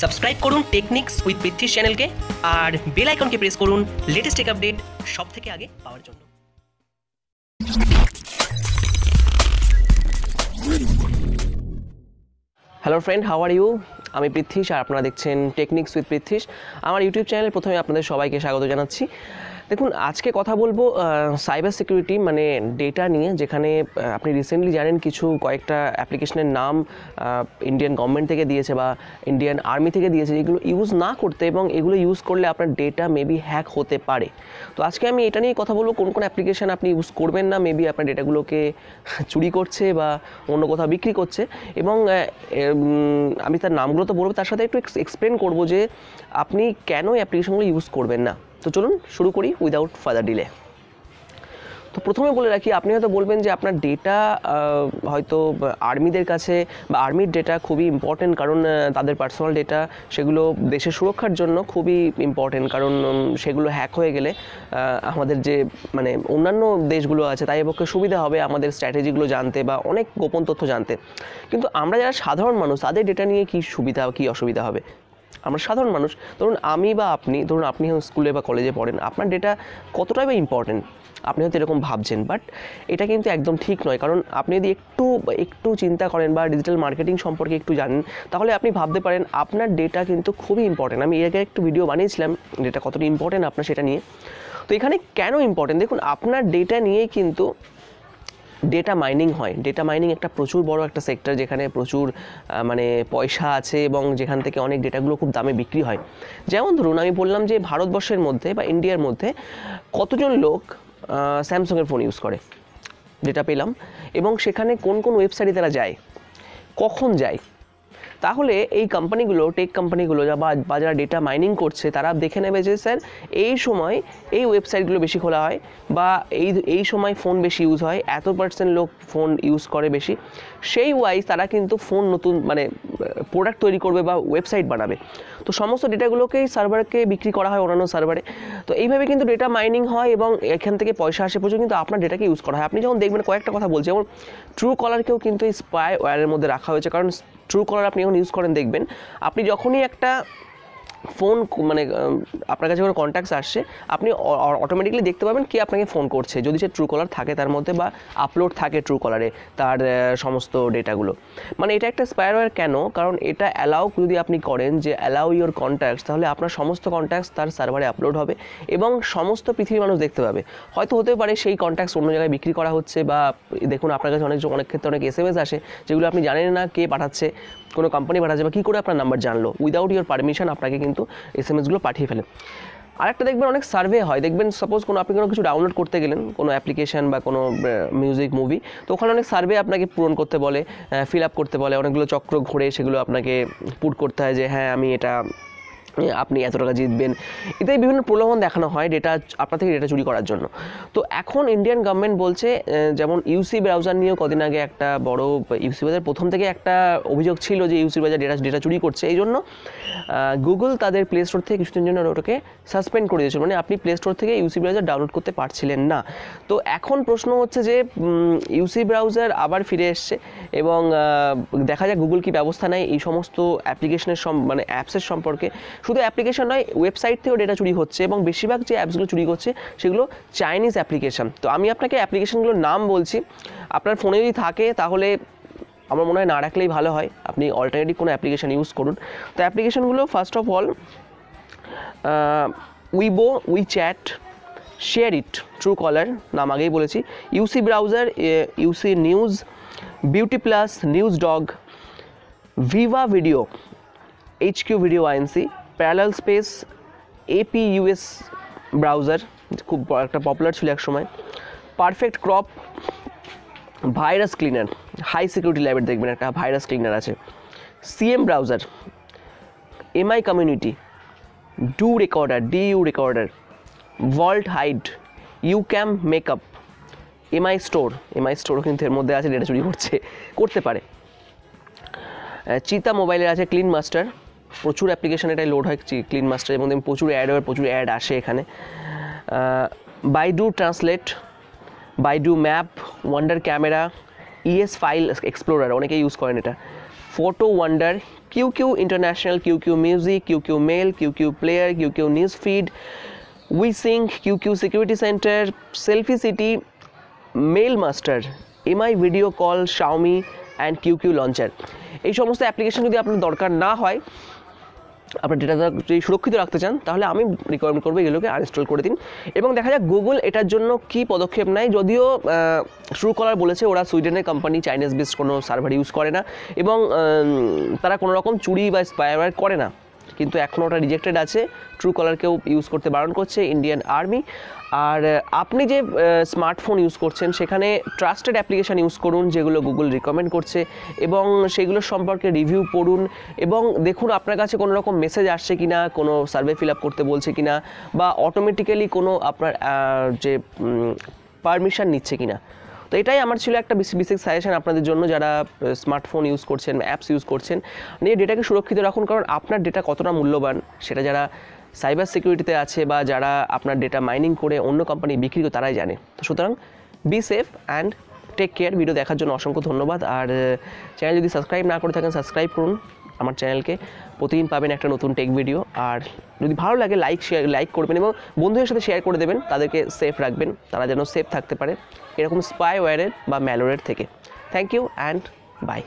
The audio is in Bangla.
সাবস্ক্রাইব করুন টেকনিক্স উইথ পৃথ্বীর চ্যানেলকে আর বেল আইকনকে প্রেস করুন লেটেস্ট টেক আপডেট সব থেকে আগে পাওয়ার জন্য। Hello friend how are you আমি পৃথ্বীশ আর আপনারা দেখছেন টেকনিক্স উইথ পৃথ্বীশ আমার ইউটিউব চ্যানেলে প্রথমে আপনাদের সবাইকে স্বাগত জানাচ্ছি। দেখুন, আজকে কথা বলব সাইবার সিকিউরিটি মানে ডেটা নিয়ে, যেখানে আপনি রিসেন্টলি জানেন কিছু কয়েকটা অ্যাপ্লিকেশনের নাম ইন্ডিয়ান গভর্নমেন্ট থেকে দিয়েছে বা ইন্ডিয়ান আর্মি থেকে দিয়েছে, যেগুলো ইউজ না করতে এবং এগুলো ইউজ করলে আপনার ডেটা মেবি হ্যাক হতে পারে। তো আজকে আমি এটা নিয়ে কথা বলব, কোন কোন অ্যাপ্লিকেশান আপনি ইউজ করবেন না মেবি আপনার ডেটাগুলোকে চুরি করছে বা অন্য কোথাও বিক্রি করছে। এবং আমি তার নামগুলো তো বলব, তার সাথে একটু এক্সপ্লেন করব যে, আপনি কেন অ্যাপ্লিকেশনগুলো ইউজ করবেন না? তো চলুন শুরু করি উইদাউট ফাদার ডিলে তো প্রথমে বলে রাখি, আপনি হয়তো বলবেন যে আপনার ডেটা হয়তো আর্মিদের কাছে বা আর্মির ডেটা খুবই ইম্পর্টেন্ট কারণ তাদের পার্সোনাল ডেটা সেগুলো দেশের সুরক্ষার জন্য খুবই ইম্পর্টেন্ট কারণ সেগুলো হ্যাক হয়ে গেলে আমাদের যে মানে অন্যান্য দেশগুলো আছে, তাই পক্ষে সুবিধা হবে আমাদের স্ট্র্যাটেজিগুলো জানতে বা অনেক গোপন তথ্য জানতে। কিন্তু আমরা যারা সাধারণ মানুষ, তাদের ডেটা নিয়ে কী সুবিধা কী অসুবিধা হবে? আমরা সাধারণ মানুষ, ধরুন আমি বা আপনি, ধরুন আপনি স্কুলে বা কলেজে পড়েন, আপনার ডেটা কতটাই বা ইম্পর্টেন্ট আপনি হয়তো এরকম ভাবছেন বাট এটা কিন্তু একদম ঠিক নয়। কারণ আপনি যদি একটু একটু চিন্তা করেন বা ডিজিটাল মার্কেটিং সম্পর্কে একটু জানেন, তাহলে আপনি ভাবতে পারেন আপনার ডেটা কিন্তু খুবই ইম্পর্টেন্ট আমি এর আগে একটু ভিডিও বানিয়েছিলাম ডেটা কতটা ইম্পর্টেন্ট আপনার সেটা নিয়ে। তো এখানে কেন ইম্পর্টেন্ট দেখুন, আপনার ডেটা নিয়েই কিন্তু ডেটা মাইনিং হয়। ডেটা মাইনিং একটা প্রচুর বড় একটা সেক্টর যেখানে প্রচুর মানে পয়সা আছে এবং যেখান থেকে অনেক ডেটাগুলো খুব দামে বিক্রি হয়। যেমন ধরুন, আমি বললাম যে ভারতবর্ষের মধ্যে বা ইন্ডিয়ার মধ্যে কতজন লোক স্যামসংয়ের ফোন ইউজ করে? ডেটা পেলাম। এবং সেখানে কোন কোন ওয়েবসাইটে তারা যায়? কখন যায়? তাহলে এই কোম্পানিগুলো টেক কোম্পানিগুলো যা বা যারা ডেটা মাইনিং করছে, তারা দেখে নেবে যে, স্যার, এই সময় এই ওয়েবসাইটগুলো বেশি খোলা হয় বা এই এই সময় ফোন বেশি ইউজ হয়, এত পার্সেন্ট লোক ফোন ইউজ করে বেশি। সেই ওয়াইজ তারা কিন্তু ফোন নতুন মানে প্রোডাক্ট তৈরি করবে বা ওয়েবসাইট বানাবে। তো সমস্ত ডেটাগুলোকেই সার্ভারকে বিক্রি করা হয় অন্যান্য সার্ভারে তো এইভাবে কিন্তু ডেটা মাইনিং হয় এবং এখান থেকে পয়সা আসে প্রচুর, কিন্তু আপনার ডেটাকে ইউজ করা হয়। আপনি যখন দেখবেন, কয়েকটা কথা বলছি, যেমন ট্রু কলারকেও কিন্তু এই স্পাই ওয়্যারের মধ্যে রাখা হয়েছে। কারণ ট্রু কলার আপনি যখন ইউজ করেন দেখবেন আপনি যখনই একটা ফোন মানে আপনার কাছে কোনো কন্ট্যাক্টস আসছে, আপনি অটোমেটিকলি দেখতে পাবেন কে আপনাকে ফোন করছে। যদি সে ট্রু কলার থাকে তার মধ্যে বা আপলোড থাকে ট্রু কলারে তার সমস্ত ডেটাগুলো। মানে এটা একটা স্পায়ারওয়্যার কেন? কারণ এটা অ্যালাউ যদি আপনি করেন যে অ্যালাউ ইওর কন্ট্যাক্টস তাহলে আপনার সমস্ত কন্ট্যাক্টস তার সার্ভারে আপলোড হবে এবং সমস্ত পৃথিবীর মানুষ দেখতে পাবে। হয়তো হতে পারে সেই কন্ট্যাক্টস অন্য জায়গায় বিক্রি করা হচ্ছে বা দেখুন আপনার কাছে অনেক অনেক ক্ষেত্রে অনেক এস এম এস আসে, যেগুলো আপনি জানেন না কে পাঠাচ্ছে, কোনো কোম্পানি পাঠাচ্ছে বা কী করে আপনার নাম্বার জানলো। উইদাউট ইওর পারমিশন আপনাকে কিন্তু এস এম এসগুলো পাঠিয়ে ফেলে আরেকটা দেখবেন, অনেক সার্ভে হয়। দেখবেন সাপোজ কোনো আপনি কোনো কিছু ডাউনলোড করতে গেলেন, কোনো অ্যাপ্লিকেশান বা কোনো মিউজিক মুভি তো ওখানে অনেক সার্ভে আপনাকে পূরণ করতে বলে ফিল আপ করতে বলে। অনেকগুলো চক্র ঘুরে সেগুলো আপনাকে পুট করতে হয় যে হ্যাঁ আমি এটা আপনি এত টাকা জিতবেন। এতে বিভিন্ন প্রলোভন দেখানো হয় ডেটা আপনার থেকে ডেটা চুরি করার জন্য। তো এখন ইন্ডিয়ান গভর্নমেন্ট বলছে যেমন ইউসি ব্রাউজার নিয়েও কদিন আগে একটা বড় ইউসি ব্রাউজার প্রথম থেকে একটা অভিযোগ ছিল যে ইউসি ব্রাউজার ডেটা ডেটা চুরি করছে। এই জন্য গুগল তাদের প্লে স্টোর থেকে কিছুদিনের জন্য ওটাকে সাসপেন্ড করে দিয়েছিল। মানে আপনি প্লে স্টোর থেকে ইউসি ব্রাউজার ডাউনলোড করতে পারছিলেন না। তো এখন প্রশ্ন হচ্ছে যে ইউসি ব্রাউজার আবার ফিরে এসছে এবং দেখা যাক গুগল কি ব্যবস্থা নেয়। এই সমস্ত অ্যাপ্লিকেশনের মানে অ্যাপসের সম্পর্কে শুধু অ্যাপ্লিকেশন নয় ওয়েবসাইট থেকেও ডেটা চুরি হচ্ছে এবং বেশিরভাগ যে অ্যাপসগুলো চুরি করছে, সেগুলো চাইনিজ অ্যাপ্লিকেশন তো আমি আপনাকে অ্যাপ্লিকেশনগুলোর নাম বলছি। আপনার ফোনে যদি থাকে, তাহলে আমার মনে হয় না রাখলেই ভালো হয়। আপনি অল্টারনেটিভ কোনো অ্যাপ্লিকেশন ইউজ করুন। তো অ্যাপ্লিকেশনগুলো first of all Weibo WeChat SHAREit Truecaller নাম আগেই বলেছি। UC browser UC news BeautyPlus NewsDog VivaVideo H Q video INC parallel space APUS browser খুব একটা পপুলার ছিল এক সময়। Perfect crop virus cleaner high security ল্যাবের দেখবেন একটা ভাইরাস ক্লিনার আছে। CM browser Mi community DU recorder D U recorder vault hide YouCam makeup Mi store Mi স্টোরও কিন্তু এর মধ্যে আছে ডেটা চুরি করছে, করতে পারে। চিতা মোবাইলের আছে ক্লিন মাস্টার প্রচুর অ্যাপ্লিকেশান এটাই লোড হয় ক্লিন মাস্টার এবং প্রচুর অ্যাড হয়, প্রচুর অ্যাড আসে এখানে। Baidu translate Baidu map wonder camera ES file explorer অনেকেই ইউজ করেন এটা। Photo wonder Q Q international Q Q music Q Q mail Q Q player Q Q news feed WeSing Q Q security centre selfie city mail master Mi video call Xiaomi and Q Q launcher এই সমস্ত অ্যাপ্লিকেশন যদি আপনার দরকার না হয় আপনার ডেটা যদি সুরক্ষিত রাখতে চান, তাহলে আমি রিকমেন্ড করব এগুলোকে আনইনস্টল করে দিন। এবং দেখা যাক গুগল এটার জন্য কি পদক্ষেপ নেয়। যদিও শুরু করার বলেছে ওরা সুইডেনের কোম্পানি চাইনিজ বেসড কোনো সার্ভার ইউজ করে না এবং তারা কোনো রকম চুরি বা স্পায়ার করে না। কিন্তু এখনও ওটা রিজেক্টেড আছে। ট্রু কলারকেও ইউজ করতে বারণ করছে ইন্ডিয়ান আর্মি আর আপনি যে স্মার্টফোন ইউজ করছেন, সেখানে ট্রাস্টেড অ্যাপ্লিকেশান ইউজ করুন, যেগুলো গুগল রিকমেন্ড করছে, এবং সেগুলো সম্পর্কে রিভিউ পড়ুন, এবং দেখুন আপনার কাছে কোনো রকম মেসেজ আসছে কি না কোনো সার্ভে ফিল আপ করতে বলছে কি না বা অটোমেটিক্যালি কোনো আপনার যে পারমিশন নিচ্ছে কিনা। তো এটাই আমার ছিল একটা বেসিক সাজেশন আপনাদের জন্য যারা স্মার্টফোন ইউজ করছেন অ্যাপস ইউজ করছেন, নিয়ে ডেটাকে সুরক্ষিত রাখুন। কারণ আপনার ডেটা কতটা মূল্যবান, সেটা যারা সাইবার সিকিউরিটিতে আছে বা যারা আপনার ডেটা মাইনিং করে অন্য কোম্পানি বিক্রি করে, তারাই জানে। তো সুতরাং be safe and take care video দেখার জন্য অসংখ্য ধন্যবাদ। আর চ্যানেল যদি সাবস্ক্রাইব না করে থাকেন সাবস্ক্রাইব করুন। আমার চ্যানেলকে। প্রতিদিন পাবেন একটা নতুন টেক ভিডিও আর যদি ভালো লাগে লাইক শেয়ার লাইক করবেন এবং বন্ধুদের সাথে শেয়ার করে দেবেন, তাদেরকে সেফ রাখবেন, তারা যেন সেফ থাকতে পারে। এরকম স্পাই ওয়ারের বা ম্যালোরের থেকে। Thank you and by